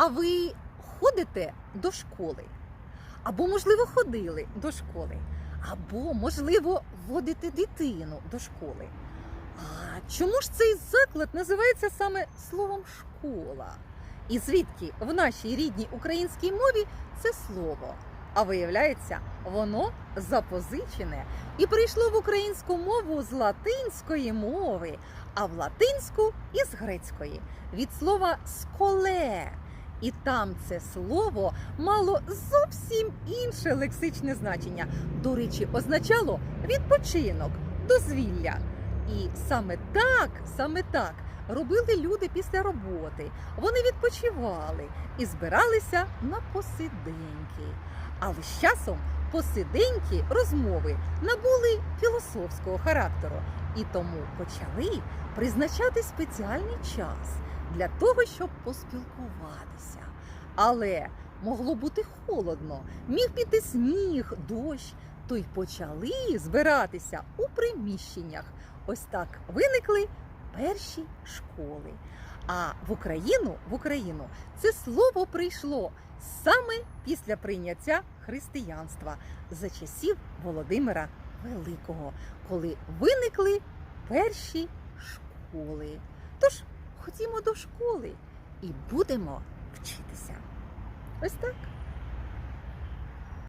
А ви ходите до школи? Або, можливо, ходили до школи, або, можливо, водите дитину до школи. А чому ж цей заклад називається саме словом школа? І звідки в нашій рідній українській мові це слово? А виявляється, воно запозичене і прийшло в українську мову з латинської мови, а в латинську із грецької від слова сколе. І там це слово мало зовсім інше лексичне значення. До речі, означало відпочинок, дозвілля. І саме так, саме так робили люди після роботи. Вони відпочивали і збиралися на посиденьки. Але з часом посиденьки розмови набули філософського характеру і тому почали призначати спеціальний час для того, щоб поспілкуватися. Але могло бути холодно, міг піти сніг, дощ, то й почали збиратися у приміщеннях. Ось так виникли перші школи. А в Україну, в Україну це слово прийшло саме після прийняття християнства за часів Володимира Великого, коли виникли перші школи. Тож ходімо до школи і будемо вчитися. Ось так.